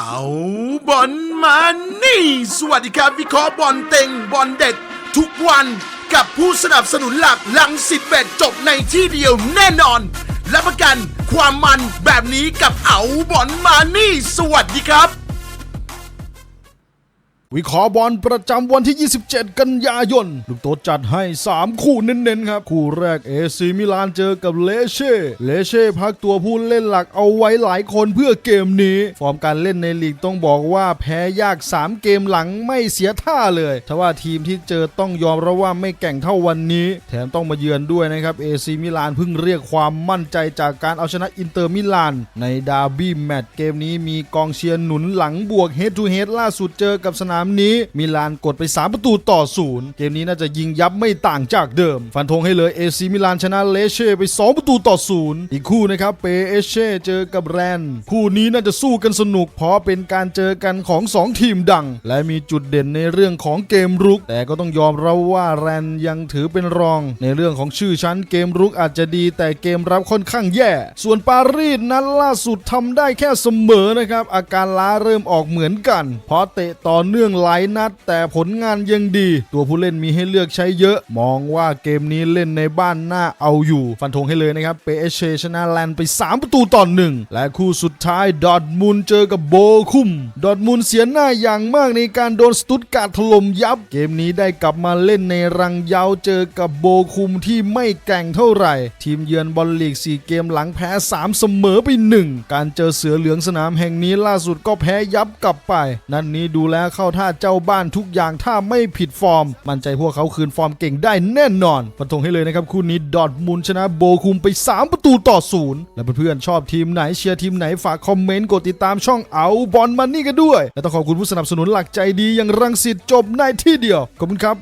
เอาบอลมานี่ สวัสดีครับวิเคราะห์บอลเต็งบอลเด็ด ทุกวันกับผู้สนับสนุนหลักลังสิบเบ็ดจบในที่เดียวแน่นอนและประกันความมันแบบนี้กับเอาบอลมานี่ สวัสดีครับ วิเคราะห์บอลประจำวันที่ 27 กันยายน ลูกโตจัดให้ 3 คู่เน้นๆครับ คู่แรกเอซีมิลานเจอกับเลเช่ เลเช่พักตัวผู้เล่นหลักเอาไว้หลายคนเพื่อเกมนี้ ฟอร์มการเล่นในลีกต้องบอกว่าแพ้ยาก 3 เกมหลังไม่เสียท่าเลยทว่าทีมที่เจอต้องยอมรับว่าไม่แก่งเท่าวันนี้ แถมต้องมาเยือนด้วยนะครับเอซีมิลานเพิ่งเรียกความมั่นใจจากการเอาชนะอินเตอร์มิลาน ในดาร์บี้แมตช์เกมนี้มีกองเชียร์หนุนหลังบวกเฮดทูเฮดล่าสุดเจอกับสนามนี้มิลานกดไป 3 ประตูต่อศูนย์เกมนี้น่าจะยิงยับไม่ต่างจากเดิม ฟันธงให้เลยเอซีมิลานชนะเลเช่ไป 2 ประตูต่อศูนย์อีกคู่นะครับเปเอเช่เจอกับแรน คู่นี้น่าจะสู้กันสนุก เพราะเป็นการเจอกันของ 2 ทีมดัง และมีจุดเด่นในเรื่องของเกมรุก แต่ก็ต้องยอมรับว่าแรนยังถือเป็นรอง ในเรื่องของชื่อชั้นเกมรุกอาจจะดี แต่เกมรับค่อนข้างแย่ ส่วนปารีสนั้นล่าสุดทำได้แค่เสมอนะครับอาการล้าเริ่มออกเหมือนกันเพราะเตะต่อเนื่องหลายนัด แต่ผลงานยังดี ตัวผู้เล่นมีให้เลือกใช้เยอะ มองว่าเกมนี้เล่นในบ้านน่าเอาอยู่ ฟันธงให้เลยนะครับเปเอเชชนะแลนด์ไป 3 ประตูต่อหนึ่งและคู่สุดท้ายดอทมุนด์เจอกับโบคุม ดอทมุนด์เสียหน้าอย่างมากในการโดนสตุตการ์ถล่มยับ เกมนี้ได้กลับมาเล่นในรังเยาวเจอกับโบคุมที่ไม่แก่งเท่าไหร่ ทีมเยือนบอลลีก 4 เกมหลังแพ้ 3 เสมอไป 1 การเจอเสือเหลืองสนามแห่งนี้ล่าสุดก็แพ้ยับกลับไป นัดนนี้ดูแลเข้าท่าเจ้าบ้านทุกอย่างถ้าไม่ผิดฟอร์ม มั่นใจพวกเขาคืนฟอร์มเก่งได้แน่นอนฟันธงให้เลยนะครับคู่นี้ดอร์ทมุนชนะโบคุมไป 3 ประตูต่อศูนย์และเพื่อนๆชอบทีมไหนเชียร์ทีมไหนฝากคอมเมนต์กดติดตามช่องเอาบอลมันนี่กันด้วย และต้องขอบคุณผู้สนับสนุนหลักใจดีอย่างรังสิตจบในที่เดียวขอบคุณครับ